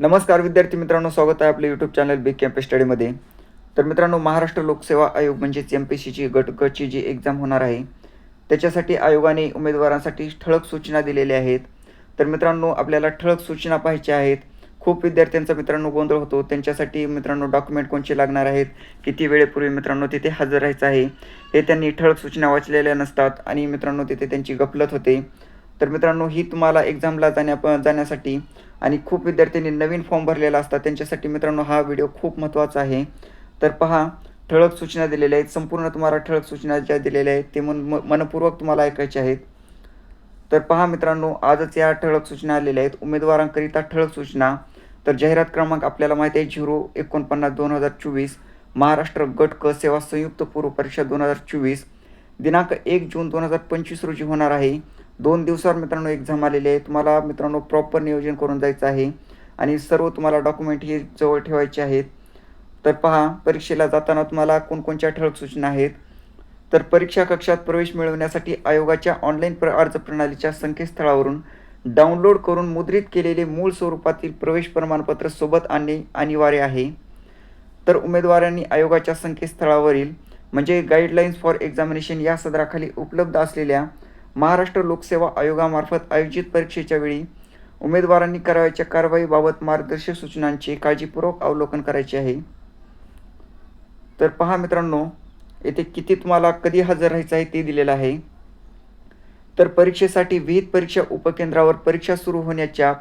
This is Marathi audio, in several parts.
नमस्कार विद्यार्थी मित्रांनो स्वागत आहे आपल्या यूट्यूब चॅनल बिग कॅम्प स्टडीमध्ये तर मित्रांनो महाराष्ट्र लोकसेवा आयोग म्हणजेच एम पी सीची गट गटची जी एक्झाम होणार आहे त्याच्यासाठी आयोगाने उमेदवारांसाठी ठळक सूचना दिलेल्या आहेत. तर मित्रांनो आपल्याला ठळक सूचना पाहायच्या आहेत. खूप विद्यार्थ्यांचा मित्रांनो गोंधळ होतो. त्यांच्यासाठी मित्रांनो डॉक्युमेंट कोणचे लागणार आहेत? किती वेळेपूर्वी मित्रांनो तिथे हजर राहायचं आहे? हे त्यांनी ठळक सूचना वाचलेल्या नसतात आणि मित्रांनो तिथे त्यांची गफलत होते. तर मित्रांनो ही तुम्हाला एक्झामला जाण्या जाण्यासाठी आणि खूप विद्यार्थ्यांनी नवीन फॉर्म भरलेला असतात. त्यांच्यासाठी मित्रांनो हा व्हिडिओ खूप महत्त्वाचा आहे. तर पहा ठळक सूचना दिलेल्या आहेत. संपूर्ण तुम्हाला ठळक सूचना ज्या दिलेल्या आहेत ते मन म- मनपूर्वक तुम्हाला ऐकायचे आहेत. तर पहा मित्रांनो आजच या ठळक सूचना आलेल्या आहेत. उमेदवारांकरिता ठळक सूचना. तर जाहिरात क्रमांक आपल्याला माहिती आहे झिरो एकोणपन्नास दोन हजार चोवीस. महाराष्ट्र गट क सेवा संयुक्त पूर्व परीक्षा दोन हजार चोवीस. दिनांक एक जून दोन हजार पंचवीस रोजी होणार आहे. दोन दिवसावर मित्रांनो एक्झाम आलेली आहे तुम्हाला मित्रांनो प्रॉपर नियोजन करून जायचं आहे. आणि सर्व तुम्हाला डॉक्युमेंट हे जवळ ठेवायचे आहेत. तर पहा परीक्षेला जाताना तुम्हाला कोणकोणत्या ठळक सूचना आहेत? तर परीक्षा कक्षात प्रवेश मिळवण्यासाठी आयोगाच्या ऑनलाईन प्र अर्ज प्रणालीच्या संकेतस्थळावरून डाउनलोड करून मुद्रित केलेले मूळ स्वरूपातील प्रवेश प्रमाणपत्र सोबत आणणे अनिवार्य आहे. तर उमेदवारांनी आयोगाच्या संकेतस्थळावरील म्हणजे गाईडलाईन्स फॉर एक्झामिनेशन या सदराखाली उपलब्ध असलेल्या महाराष्ट्र लोकसेवा आयोगामार्फत आयोजित परीक्षेच्या वेळी उमेदवारांनी करावयाच्या कारवाईबाबत मार्गदर्शक सूचनांचे काळजीपूर्वक अवलोकन करायचे आहे. तर पहा मित्रांनो येथे किती तुम्हाला कधी हजर राहायचं आहे ते दिलेलं आहे. तर परीक्षेसाठी विहित परीक्षा उपकेंद्रावर परीक्षा सुरू होण्याच्या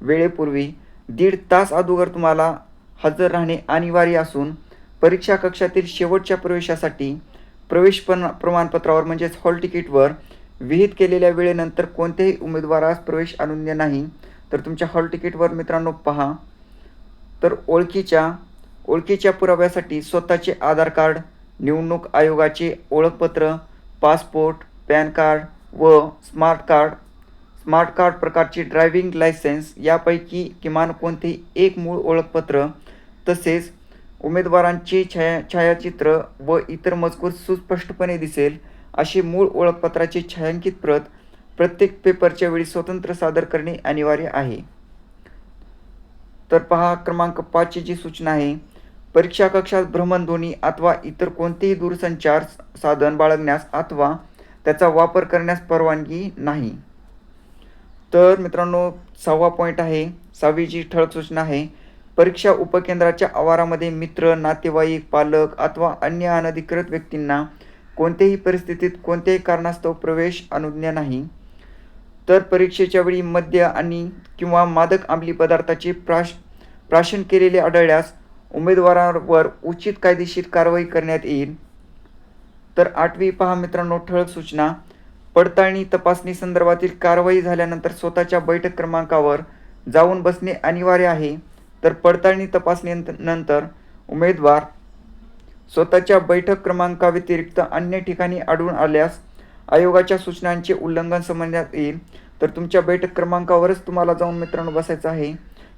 वेळेपूर्वी दीड तास अगोदर तुम्हाला हजर राहणे अनिवार्य असून परीक्षा कक्षातील शेवटच्या प्रवेशासाठी प्रवेश प्र प्रमाणपत्रावर म्हणजेच हॉल तिकीटवर विहित केलेल्या वेळेनंतर कोणत्याही उमेदवारास प्रवेश अनुन्य नाही तर तुमच्या हॉल तिकीटवर मित्रांनो पहा. तर ओळखीच्या ओळखीच्या पुराव्यासाठी स्वतःचे आधार कार्ड निवडणूक आयोगाचे ओळखपत्र पासपोर्ट पॅन कार्ड व स्मार्ट कार्ड स्मार्ट कार्ड प्रकारची ड्रायव्हिंग लायसन्स यापैकी किमान कोणतेही एक मूळ ओळखपत्र तसेच उमेदवारांचे छाया छायाचित्र व इतर मजकूर सुस्पष्टपणे दिसेल. अशी मूळ ओळखपत्राची छायांकित प्रत प्रत्येक पेपरच्या वेळी स्वतंत्र सादर करणे अनिवार्य आहे. तर पहा क्रमांक पाचची जी सूचना आहे परीक्षा कक्षात भ्रमणध्वनी अथवा इतर कोणतेही दूरसंचार साधन बाळगण्यास अथवा त्याचा वापर करण्यास परवानगी नाही. तर मित्रांनो सहावा पॉईंट आहे सहावी जी ठळक सूचना आहे परीक्षा उपकेंद्राच्या आवारामध्ये मित्र नातेवाईक पालक अथवा अन्य अनधिकृत व्यक्तींना कोणत्याही परिस्थितीत कोणत्याही कारणास्तव प्रवेश अनुज्ञा नाही. तर परीक्षेच्या वेळी मद्य आणि किंवा मादक अंमली पदार्थाचे प्राश प्राशन केलेले आढळल्यास उमेदवारांवर उचित कायदेशीर कारवाई करण्यात येईल. तर आठवी पहा मित्रांनो ठळक सूचना. पडताळणी तपासणी संदर्भातील कारवाई झाल्यानंतर स्वतःच्या बैठक क्रमांकावर जाऊन बसणे अनिवार्य आहे. तर पडताळणी तपासणीनंतर उमेदवार स्वतःच्या बैठक क्रमांकाव्यतिरिक्त अन्य ठिकाणी आढळून आल्यास आयोगाच्या सूचनांचे उल्लंघन समजण्यात येईल. तर तुमच्या बैठक क्रमांकावरच तुम्हाला जाऊन मित्रांनो बसायचं आहे.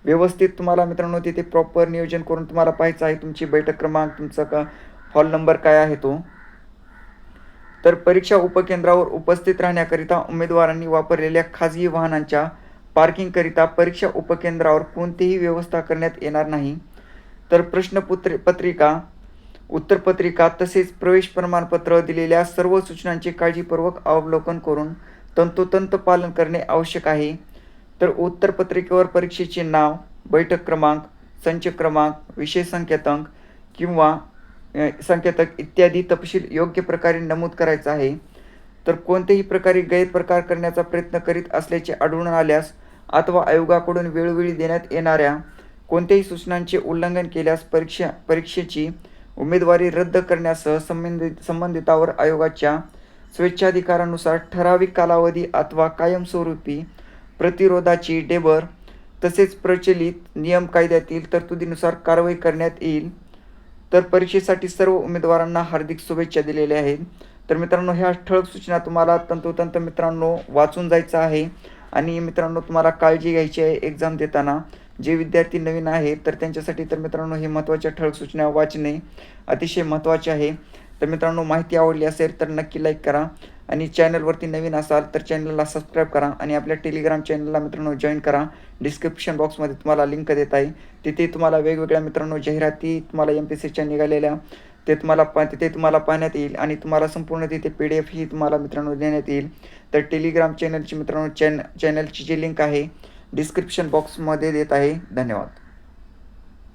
व्यवस्थित तुम्हाला मित्रांनो तिथे प्रॉपर नियोजन करून तुम्हाला पाहायचं आहे. तुमची बैठक क्रमांक तुमचा का हॉल नंबर काय आहे तो. तर परीक्षा उपकेंद्रावर उपस्थित राहण्याकरिता उमेदवारांनी वापरलेल्या खाजगी वाहनांच्या पार्किंगकरिता परीक्षा उपकेंद्रावर कोणतीही व्यवस्था करण्यात येणार नाही. तर प्रश्नपुत्र पत्रिका उत्तरपत्रिका तसेच प्रवेश प्रमाणपत्र दिलेल्या सर्व सूचनांचे काळजीपूर्वक अवलोकन करून तंतोतंत पालन करणे आवश्यक आहे. तर उत्तरपत्रिकेवर परीक्षेचे नाव बैठक क्रमांक संच क्रमांक विषय संकेतांक किंवा संकेतक इत्यादी तपशील योग्य प्रकारे नमूद करायचा आहे. तर कोणत्याही प्रकारे गैरप्रकार करण्याचा प्रयत्न करीत असल्याचे आढळून आल्यास अथवा आयोगाकडून वेळोवेळी देण्यात येणाऱ्या कोणत्याही सूचनांचे उल्लंघन केल्यास परीक्षा परीक्षेची उमेदवारी रद्द करण्यासह संबंधित संबंधितावर आयोगाच्या स्वेच्छाधिकारानुसार ठराविक कालावधी अथवा कायमस्वरूपी प्रतिरोधाची डेबर तसेच प्रचलित नियम कायद्यातील तरतुदीनुसार कारवाई करण्यात येईल. तर परीक्षेसाठी सर्व उमेदवारांना हार्दिक शुभेच्छा दिलेल्या आहेत. तर मित्रांनो ह्या ठळक सूचना तुम्हाला तंतोतंत मित्रांनो वाचून जायचं आहे. आणि मित्रांनो तुम्हाला काळजी घ्यायची आहे. एक्झाम देताना जे विद्यार्थी नवीन आहेत तर त्यांच्यासाठी तर मित्रांनो हे महत्त्वाच्या ठळक सूचना वाचणे अतिशय महत्त्वाचे आहे. तर मित्रांनो माहिती आवडली असेल तर नक्की लाईक करा आणि चॅनलवरती नवीन असाल तर चॅनलला सबस्क्राईब करा आणि आपल्या टेलिग्राम चॅनलला मित्रांनो जॉईन करा. डिस्क्रिप्शन बॉक्समध्ये तुम्हाला लिंक देत आहे. तिथे तुम्हाला वेगवेगळ्या मित्रांनो जाहिराती तुम्हाला एम पी सीच्या निघालेल्या ते तुम्हाला पा तिथे तुम्हाला पाहण्यात येईल आणि तुम्हाला संपूर्ण तिथे पी डी एफ ही तुम्हाला मित्रांनो देण्यात येईल. तर टेलिग्राम चॅनलची मित्रांनो चॅन चॅनलची जी लिंक आहे डिस्क्रिप्शन बॉक्समध्ये देत आहे. धन्यवाद.